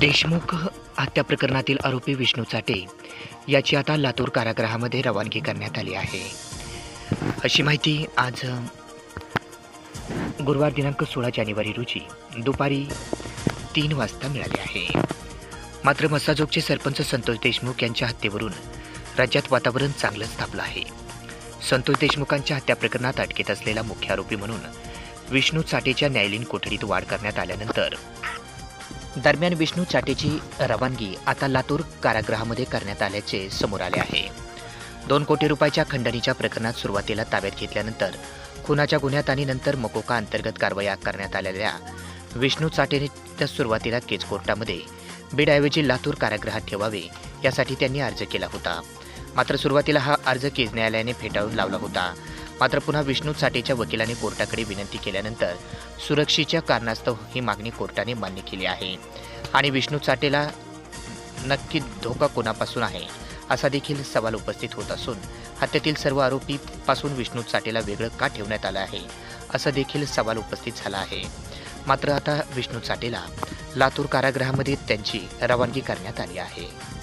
देशमुख हत्या प्रकरणातील आरोपी विष्णू चाटे याची आता लातूर कारागृहामध्ये रवानगी करण्यात आली आहे. अशी माहिती आज गुरुवार दिनांक सोळा जानेवारी रोजी दुपारी तीन वाजता मिळाली आहे. मात्र मसाजोगचे सरपंच संतोष देशमुख यांच्या हत्येवरून राज्यात वातावरण चांगलंच तापलं आहे. संतोष देशमुखांच्या हत्या प्रकरणात अटकेत असलेला मुख्य आरोपी म्हणून विष्णू चाटेच्या न्यायालयीन कोठडीत वाढ करण्यात आल्यानंतर दरम्यान विष्णू चाटेची रवानगी आता लातूर कारागृहामध्ये करण्यात आल्याचे समोर आले आहे. दोन कोटी रुपयाच्या खंडणीच्या प्रकरणात सुरुवातीला ताब्यात घेतल्यानंतर खुनाच्या गुन्ह्यात आणि नंतर मकोका अंतर्गत कारवाया करण्यात आलेल्या विष्णू चाटेने त्या सुरुवातीला केज कोर्टामध्ये बीडऐवजी लातूर कारागृहात ठेवावे यासाठी त्यांनी अर्ज केला होता. मात्र सुरुवातीला हा अर्ज केज न्यायालयाने फेटाळून लावला होता. मात्र पुन्हा विष्णू साठेच्या वकिलाने कोर्टाकडे विनंती केल्यानंतर सुरक्षेच्या कारणास्तव ही मागणी कोर्टाने मान्य केली आहे. आणि विष्णू साठेला नक्की धोका कोणापासून आहे असा देखील सवाल उपस्थित होत असून हत्येतील सर्व आरोपीपासून विष्णू चाटेला वेगळं का ठेवण्यात आलं आहे असा देखील सवाल उपस्थित झाला आहे. मात्र आता विष्णू चाटेला लातूर कारागृहामध्ये त्यांची रवानगी करण्यात आली आहे.